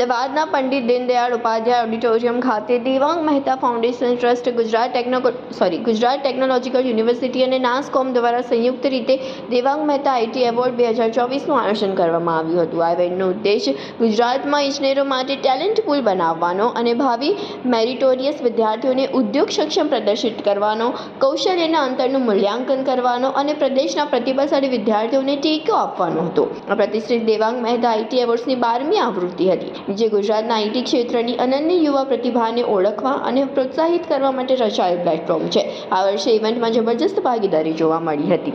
અમદાવાદના પંડિત દીનદયાળ ઉપાધ્યાય ઓડિટોરિયમ ખાતે Devang Mehta foundation trust Gujarat techno sorry Gujarat technological university અને NASSCOM દ્વારા સંયુક્ત રીતે દેવાંગ મહેતા આઈટી એવોર્ડ બે હજાર ચોવીસનું આયોજન કરવામાં આવ્યું હતું. આ ઇવેન્ટનો ઉદ્દેશ ગુજરાતમાં ઇજનેરો માટે ટેલેન્ટ પુલ બનાવવાનો અને ભાવિ મેરિટોરિયસ વિદ્યાર્થીઓને ઉદ્યોગ સક્ષમ પ્રદર્શિત કરવાનો, કૌશલ્યના અંતરનું મૂલ્યાંકન કરવાનો અને પ્રદેશના પ્રતિભાશાળી વિદ્યાર્થીઓને ટેકો આપવાનો હતો. આ પ્રતિષ્ઠિત દેવાંગ મહેતા આઈટી એવોર્ડ્સની બારમી આવૃત્તિ હતી. જે ગુજરાતના આઈટી ક્ષેત્રની અનન્ય યુવા પ્રતિભાને ઓળખવા અને પ્રોત્સાહિત કરવા માટે રચાયેલ પ્લેટફોર્મ છે આ વર્ષે ઇવેન્ટમાં જબરજસ્ત ભાગીદારી જોવા મળી હતી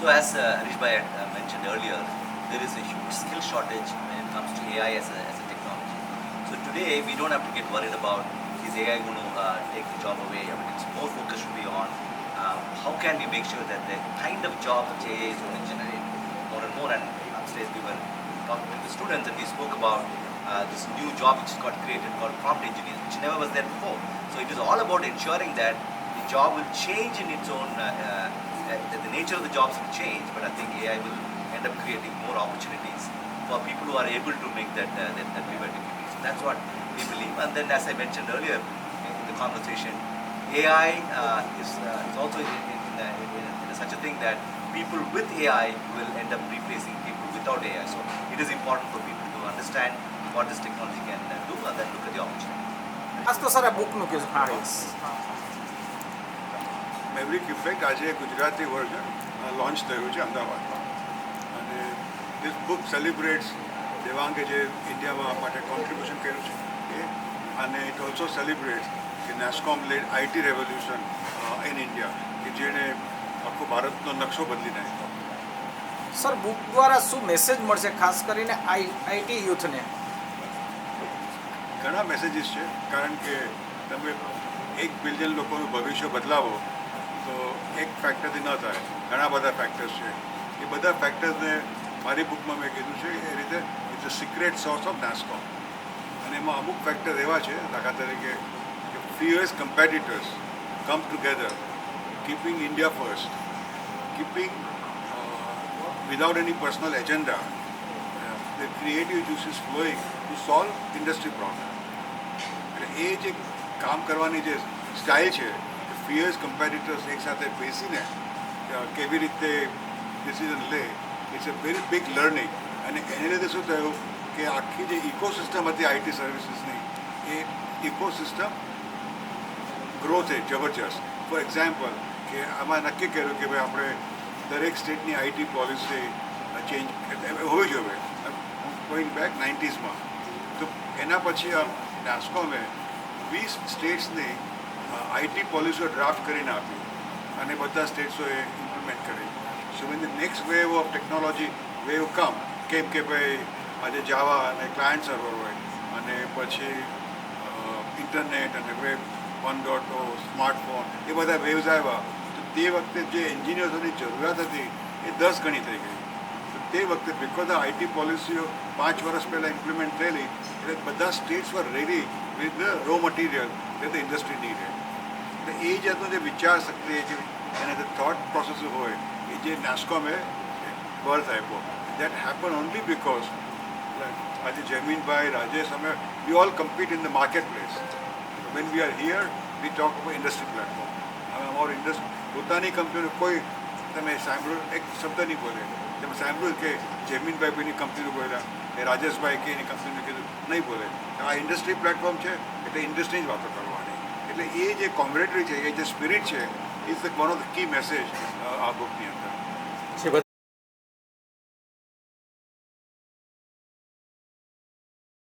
So as uh, Rishbhai had uh, mentioned earlier, there is a huge skill shortage when it comes to AI as a, as a technology. So today we don't have to get worried about is AI going to uh, take the job away. I mean, it's more focus should be on uh, how can we make sure that the kind of job which AI is going to generate more and more. And upstairs we were talking to the students and we spoke about uh, this new job which got created called prompt engineer, which never was there before. So it is all about ensuring that the job will change in its own, uh, uh, the nature of the jobs will change, but I think AI will end up creating more opportunities for people who are able to make that, uh, that, that pivot. So that's what we believe. And then as I mentioned earlier in the conversation, AI uh, is, is also in, in, in, in, such a thing that people with AI will end up replacing people without AI. So it is important for people understand what this technology can uh, do and then look at the opportunity. આજ તો sir આ બુકનું કીધું હા મેવરિક effect આજે Gujarati version launch થયું છે અમદાવાદમાં. અને ધીસ બુક સેલિબ્રેટ્સ દેવાંગે જે ઇન્ડિયામાં માટે કોન્ટ્રીબ્યુશન કર્યું છે. એ અને ઇટ ઓલ્સો સેલિબ્રેટ્સ કે NASSCOM led IT revolution in India કે જેણે આખો ભારતનો નકશો બદલી નાખ્યો. સર બુક દ્વારા શું મેસેજ મળશે? ખાસ કરીને આઈ આઈટી યુથને. ઘણા મેસેજીસ છે, કારણ કે તમે એક બિલિયન લોકોનું ભવિષ્ય બદલાવો, તો એક ફેક્ટરથી ન થાય. ઘણા બધા ફેક્ટર્સ છે. એ બધા ફેક્ટર્સને મારી બુકમાં મેં કીધું છે, એ રીતે ઇટ્સ અ સિક્રેટ સોર્સ ઓફ નાસ્કોમ અને એમાં અમુક ફેક્ટર એવા છે, દાખલા તરીકે કે fierce competitors come together keeping India first keeping without any personal agenda the creative juices flowing to solve industry problem. એટલે એ જે કામ કરવાની જે સ્ટાઇલ છે ફિયર્સ કમ્પેરિટર્સ એકસાથે બેસીને કેવી રીતે ડિસિઝન લે it's a very big learning અને એને લીધે શું થયું કે આખી જે ઇકોસિસ્ટમ હતી આઈટી સર્વિસીસની એ ઇકોસિસ્ટમ ગ્રો થઈ, જબરજસ્ત ફોર એક્ઝામ્પલ કે આમાં નક્કી કર્યું કે ભાઈ આપણે દરેક સ્ટેટની આઈટી પોલિસી ચેન્જ હોવી જોઈએ. ગોઈંગ બેક નાઇન્ટીઝમાં તો એના પછી આ નાસ્કોમે વીસ સ્ટેટ્સની આઈટી પોલિસીઓ ડ્રાફ્ટ કરીને આપી અને બધા સ્ટેટ્સોએ ઇમ્પ્લિમેન્ટ કરી. So mean the next wave of technology wave come came કે ભાઈ આજે જાવા અને ક્લાયન્ટ સર્વર હોય અને પછી ઇન્ટરનેટ અને વેબ વન ડોટ સ્માર્ટફોન એ બધા વેવ્સ આવ્યા. તો વખતે જે એન્જિનિયર્સોની જરૂરિયાત હતી, એ દસ ગણી થઈ ગઈ. તો વખતે બિકોઝ આઈટી પોલિસીઓ પાંચ વર્ષ પહેલાં ઇમ્પ્લિમેન્ટ થયેલી, એટલે બધા states were ready with the raw material with the industry નીડે એટલે એ જાતનો જે વિચાર શક્તિ જે એને જે થોટ પ્રોસેસ હોય, એ જે નાસ્કોમે બર્થ આપ્યો. દેટ હેપન ઓનલી બિકોઝ આજે જમીનભાઈ રાજેશ, અમે we all compete in the market place when we are here we talk about industry platform હવે અમારું ઇન્ડસ્ટ્રી પોતાની કંપનીનું કોઈ તમે સાંભળ્યું, એક શબ્દ નહીં બોલે. તમે સાંભળ્યું કે જમીનભાઈ કોઈની કંપનીનું બોલ્યા એ રાજેશભાઈ કે એની કંપનીનું કીધું, નહીં બોલે. આ ઇન્ડસ્ટ્રી પ્લેટફોર્મ છે, એટલે ઇન્ડસ્ટ્રી જ વાતો કરવાની. એટલે એ જે કોમ્બરેટરી છે, એ જે સ્પિરિટ છે is one of the key message આ બુકની અંદર.